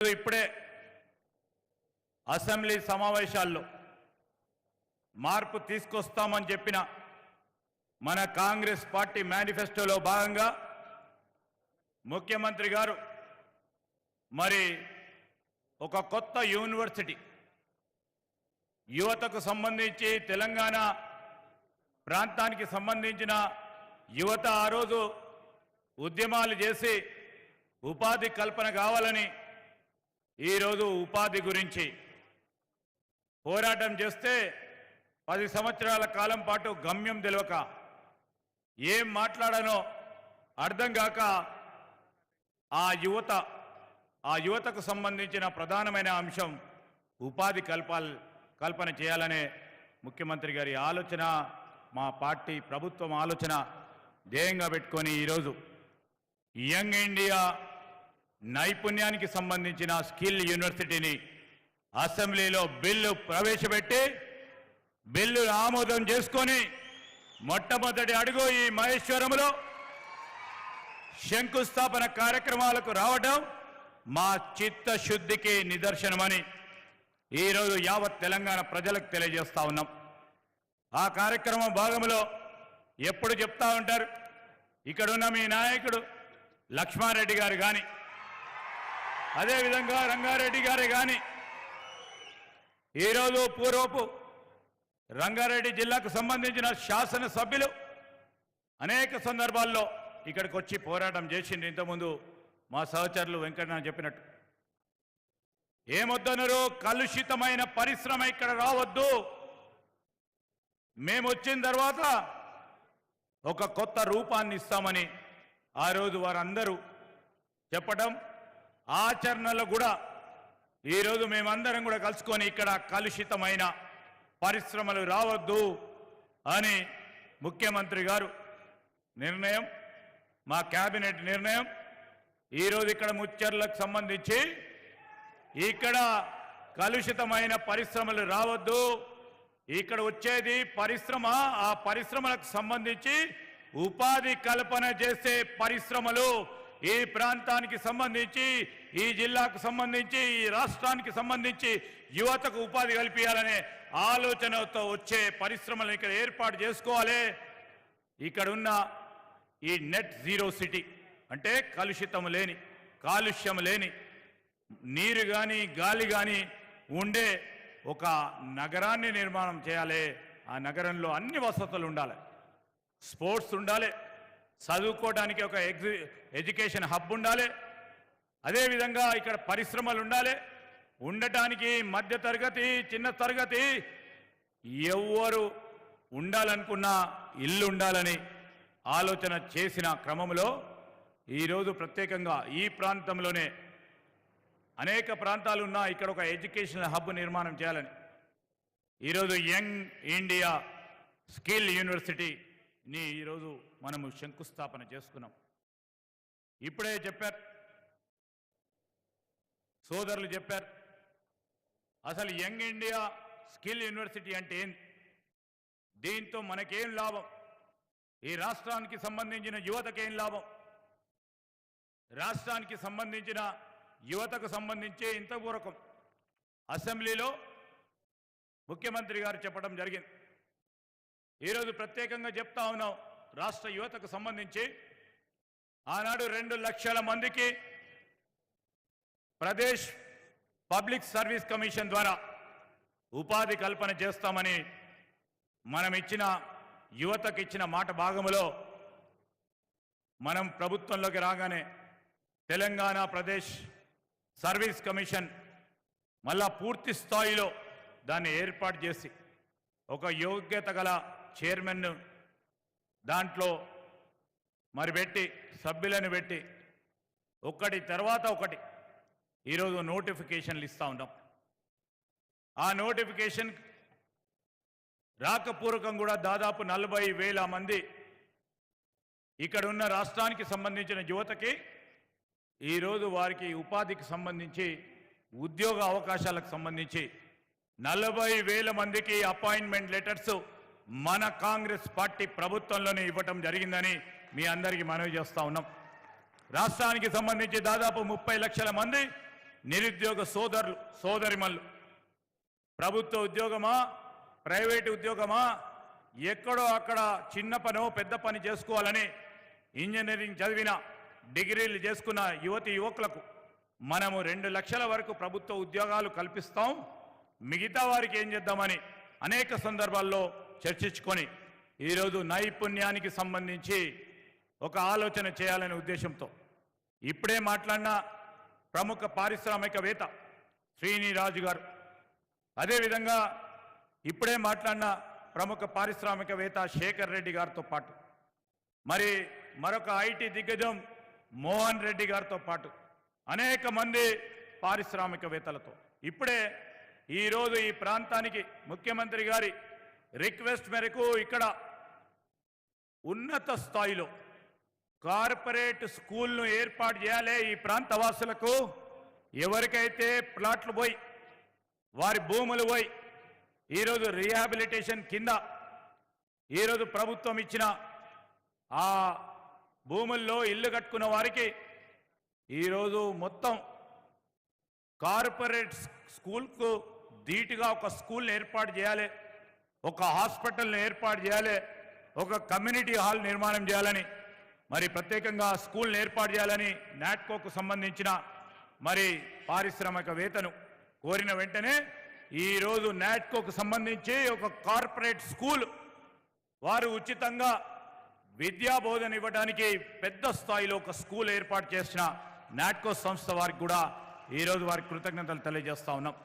ఇప్పుడే అసెంబ్లీ సమావేశాల్లో మార్పు తీసుకొస్తామని చెప్పిన మన కాంగ్రెస్ పార్టీ మేనిఫెస్టోలో భాగంగా ముఖ్యమంత్రి గారు మరి ఒక కొత్త యూనివర్సిటీ యువతకు సంబంధించి తెలంగాణ ప్రాంతానికి సంబంధించిన యువత ఆ రోజు ఉద్యమాలు చేసి ఉపాధి కల్పన కావాలని ఈరోజు ఉపాధి గురించి పోరాటం చేస్తే పది సంవత్సరాల కాలం పాటు గమ్యం తెలియక ఏం మాట్లాడానో అర్థం కాక ఆ యువత ఆ యువతకు సంబంధించిన ప్రధానమైన అంశం ఉపాధి కల్పాల్ కల్పన చేయాలనే ముఖ్యమంత్రి గారి ఆలోచన మా పార్టీ ప్రభుత్వం ఆలోచన ధ్యేయంగా పెట్టుకొని ఈరోజు యంగ్ ఇండియా నైపుణ్యానికి సంబంధించిన స్కిల్ యూనివర్సిటీని అసెంబ్లీలో బిల్లు ప్రవేశపెట్టి బిల్లు ఆమోదం చేసుకొని మొట్టమొదటి అడుగు ఈ మహేశ్వరంలో శంకుస్థాపన కార్యక్రమాలకు రావడం మా చిత్తశుద్ధికి నిదర్శనమని ఈరోజు యావత్ తెలంగాణ ప్రజలకు తెలియజేస్తా ఉన్నాం. ఆ కార్యక్రమం భాగంలో ఎప్పుడు చెప్తా ఉంటారు? ఇక్కడున్న మీ నాయకుడు లక్ష్మారెడ్డి గారు కానీ అదేవిధంగా రంగారెడ్డి గారే కానీ ఈరోజు పూర్వపు రంగారెడ్డి జిల్లాకు సంబంధించిన శాసనసభ్యులు అనేక సందర్భాల్లో ఇక్కడికి వచ్చి పోరాటం చేసింది ఇంతకుముందు మా సహచరులు వెంకటనాథ్ చెప్పినట్టు. ఏమొద్దనరు? కలుషితమైన పరిశ్రమ ఇక్కడ రావద్దు. మేము వచ్చిన తర్వాత ఒక కొత్త రూపాన్ని ఇస్తామని ఆ రోజు వారందరూ చెప్పడం ఆచరణలో కూడా ఈరోజు మేమందరం కూడా కలుసుకొని ఇక్కడ కలుషితమైన పరిశ్రమలు రావద్దు అని ముఖ్యమంత్రి గారు నిర్ణయం మా కేబినెట్ నిర్ణయం. ఈరోజు ఇక్కడ ముచ్చర్లకు సంబంధించి ఇక్కడ కలుషితమైన పరిశ్రమలు రావద్దు. ఇక్కడ వచ్చేది పరిశ్రమ ఆ పరిశ్రమలకు సంబంధించి ఉపాధి కల్పన చేసే పరిశ్రమలు. ఈ ప్రాంతానికి సంబంధించి ఈ జిల్లాకు సంబంధించి ఈ రాష్ట్రానికి సంబంధించి యువతకు ఉపాధి కల్పించాలనే ఆలోచనతో వచ్చే పరిశ్రమలను ఇక్కడ ఏర్పాటు చేసుకోవాలి. ఇక్కడ ఉన్న ఈ నెట్ జీరో సిటీ అంటే కలుషితం లేని కాలుష్యం లేని నీరు కానీ గాలి కానీ ఉండే ఒక నగరాన్ని నిర్మాణం చేయాలి. ఆ నగరంలో అన్ని వసతులు ఉండాలి. స్పోర్ట్స్ ఉండాలి. చదువుకోవడానికి ఒక ఎగ్జి ఎడ్యుకేషన్ హబ్ ఉండాలి. అదేవిధంగా ఇక్కడ పరిశ్రమలు ఉండాలి. ఉండటానికి మధ్య తరగతి చిన్న తరగతి ఎవ్వరు ఉండాలనుకున్న ఇల్లు ఉండాలని ఆలోచన చేసిన క్రమంలో ఈరోజు ప్రత్యేకంగా ఈ ప్రాంతంలోనే అనేక ప్రాంతాలు ఉన్నా ఇక్కడ ఒక ఎడ్యుకేషనల్ హబ్ నిర్మాణం చేయాలని. ఈరోజు యంగ్ ఇండియా స్కిల్ యూనివర్సిటీ యూనివర్సిటీని ఈరోజు మనము శంకుస్థాపన చేసుకున్నాం. ఇప్పుడే చెప్పారు. సోదరులు చెప్పారు. అసలు యంగ్ ఇండియా స్కిల్ యూనివర్సిటీ అంటే ఏంది? దీంతో మనకేం లాభం? ఈ రాష్ట్రానికి సంబంధించిన యువతకేం లాభం? రాష్ట్రానికి సంబంధించిన యువతకు సంబంధించే ఇంత ఇంతపూర్వకం అసెంబ్లీలో ముఖ్యమంత్రి గారు చెప్పడం జరిగింది. ఈరోజు ప్రత్యేకంగా చెప్తా ఉన్నాం రాష్ట్ర యువతకు సంబంధించి. ఆనాడు రెండు లక్షల మందికి ప్రదేశ్ పబ్లిక్ సర్వీస్ కమిషన్ ద్వారా ఉపాధి కల్పన చేస్తామని మనం ఇచ్చిన యువతకు ఇచ్చిన మాట భాగంలో మనం ప్రభుత్వంలోకి రాగానే తెలంగాణ ప్రదేశ్ సర్వీస్ కమిషన్ మళ్ళా పూర్తి స్థాయిలో దాన్ని ఏర్పాటు చేసి ఒక యోగ్యత గల చైర్మన్ దాంట్లో మరి పెట్టి సభ్యులను పెట్టి ఒకటి తర్వాత ఒకటి ఈరోజు నోటిఫికేషన్లు ఇస్తూ ఉన్నాం. ఆ నోటిఫికేషన్ రాకపూర్వకం కూడా దాదాపు నలభై వేల మంది ఇక్కడ ఉన్న రాష్ట్రానికి సంబంధించిన యువతకి ఈరోజు వారికి ఉపాధికి సంబంధించి ఉద్యోగ అవకాశాలకు సంబంధించి నలభై వేల మందికి అపాయింట్మెంట్ లెటర్స్ మన కాంగ్రెస్ పార్టీ ప్రభుత్వంలోనే ఇవ్వటం జరిగిందని మీ అందరికీ మనవి చేస్తూ ఉన్నాం. రాష్ట్రానికి సంబంధించి దాదాపు ముప్పై లక్షల మంది నిరుద్యోగ సోదరులు సోదరిమల్లు. ప్రభుత్వ ఉద్యోగమా ప్రైవేటు ఉద్యోగమా ఎక్కడో అక్కడ చిన్న పనో పెద్ద పని చేసుకోవాలని ఇంజనీరింగ్ చదివిన డిగ్రీలు చేసుకున్న యువతి యువకులకు మనము రెండు లక్షల వరకు ప్రభుత్వ ఉద్యోగాలు కల్పిస్తాం. మిగతా వారికి ఏం చేద్దామని అనేక సందర్భాల్లో చర్చించుకొని ఈరోజు నైపుణ్యానికి సంబంధించి ఒక ఆలోచన చేయాలనే ఉద్దేశంతో ఇప్పుడే మాట్లాడిన ప్రముఖ పారిశ్రామికవేత్త శ్రీనిరాజు గారు. అదేవిధంగా ఇప్పుడే మాట్లాడిన ప్రముఖ పారిశ్రామికవేత్త శేఖర్ రెడ్డి గారితో పాటు మరి మరొక ఐటీ దిగ్గజం మోహన్ రెడ్డి గారితో పాటు అనేక మంది పారిశ్రామికవేత్తలతో ఇప్పుడే ఈరోజు ఈ ప్రాంతానికి ముఖ్యమంత్రి గారి రిక్వెస్ట్ మేరకు ఇక్కడ ఉన్నత స్థాయిలో కార్పొరేట్ స్కూల్ను ఏర్పాటు చేయాలి ఈ ప్రాంత వాసులకు ఎవరికైతే ప్లాట్లు పోయి వారి భూములు పోయి ఈరోజు రీహాబిలిటేషన్ కింద ఈరోజు ప్రభుత్వం ఇచ్చిన ఆ భూముల్లో ఇల్లు కట్టుకున్న వారికి ఈరోజు మొత్తం కార్పొరేట్ స్కూల్కు ధీటుగా ఒక స్కూల్ని ఏర్పాటు చేయాలి. ఒక హాస్పిటల్ని ఏర్పాటు చేయాలి ఒక కమ్యూనిటీ హాల్ నిర్మాణం చేయాలని మరి ప్రత్యేకంగా స్కూల్ని ఏర్పాటు చేయాలని నాట్కోకు సంబంధించిన మరి పారిశ్రామికవేత్తను కోరిన వెంటనే ఈరోజు నాట్కోకు సంబంధించి ఒక కార్పొరేట్ స్కూల్ వారు ఉచితంగా విద్యా బోధన ఇవ్వడానికి పెద్ద స్థాయిలో ఒక స్కూల్ ఏర్పాటు చేసిన నాట్కో సంస్థ వారికి కూడా ఈరోజు వారికి కృతజ్ఞతలు తెలియజేస్తా ఉన్నాం.